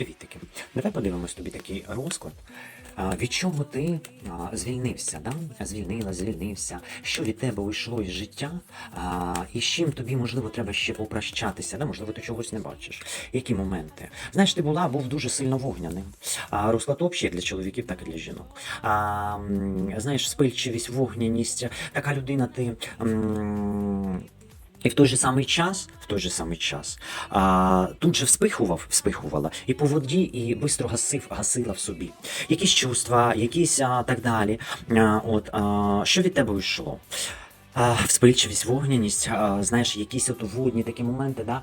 Привітики. Давай подивимось тобі такий розклад. Від чого ти звільнився, да? звільнила, звільнився, що від тебе уйшло із життя, і з чим тобі, можливо, треба ще попрощатися, да? можливо, ти чогось не бачиш. Які моменти? Знаєш, ти була, був дуже сильно вогняним. Розклад общий для чоловіків, так і для жінок. Знаєш, спильчивість, вогняність, така людина, ти. І в той же самий час, в той же самий час, а, тут же вспихував, вспихувала, і по воді, і бистро гасив, гасила в собі. Якісь чувства, якісь а, так далі. А, от, а, що від тебе йшло? Вспильчивість, вогняність, знаєш, якісь от водні такі моменти, да?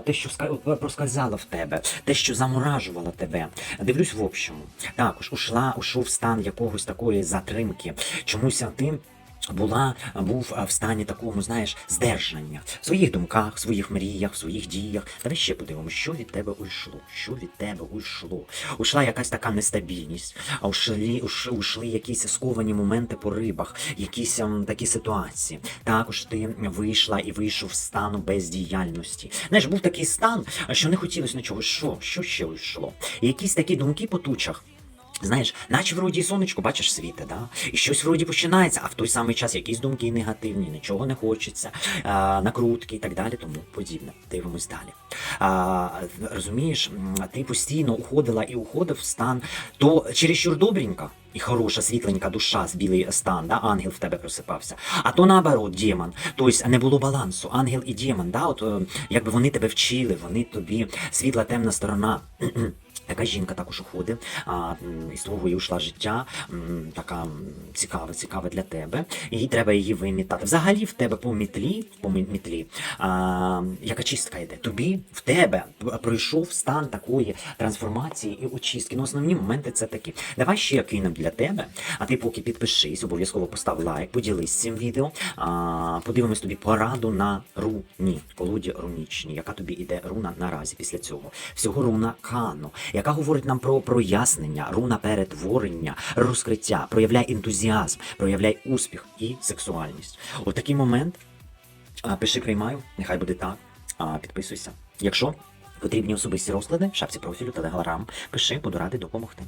те, що ска- проскальзало в тебе, те, що заморажувало тебе. Дивлюсь в общому. Також ушла, ушов стан якогось такої затримки. Чомусь ти була, був в стані такому, знаєш, здержання в своїх думках, в своїх мріях, в своїх діях. Давай ще подивимося, що від тебе уйшло, що від тебе уйшло. Ушла якась така нестабільність, а ушли, уш, ушли якісь сковані моменти по рибах, якісь ем, такі ситуації. Також ти вийшла і вийшов з стану бездіяльності. Знаєш, був такий стан, що не хотілося нічого. Що? Що ще уйшло? І якісь такі думки по тучах. Знаєш, наче вроді і сонечко, бачиш світе, да? і щось вроді починається, а в той самий час якісь думки негативні, нічого не хочеться, а, накрутки і так далі, тому подібне. Дивимось далі. А, розумієш, ти постійно уходила і уходив в стан, то чересчур добренька і хороша, світленька душа з білий стан, да? ангел в тебе просипався. А то наоборот, демон. Тобто не було балансу. Ангел і демон, да? От, е, якби вони тебе вчили, вони тобі світла темна сторона. Така жінка також уходить, а, із твого її ушла життя, така цікава, цікава для тебе. І треба її вимітати. Взагалі в тебе по мітлі, по мітлі, а, яка чистка йде. Тобі в тебе пройшов стан такої трансформації і очистки. Ну, основні моменти це такі. Давай ще кинемо для тебе. А ти поки підпишись, обов'язково постав лайк, поділись цим відео. А, подивимось тобі пораду на руні, колоді рунічні, яка тобі іде руна наразі після цього. Всього руна Кано, яка говорить нам про прояснення, руна перетворення, розкриття, проявляй ентузіазм, проявляй успіх і сексуальність. У такий момент. Пиши, приймаю, нехай буде так. Підписуйся. Якщо потрібні особисті розклади, шапці профілю, телеграм, пиши, буду радий допомогти.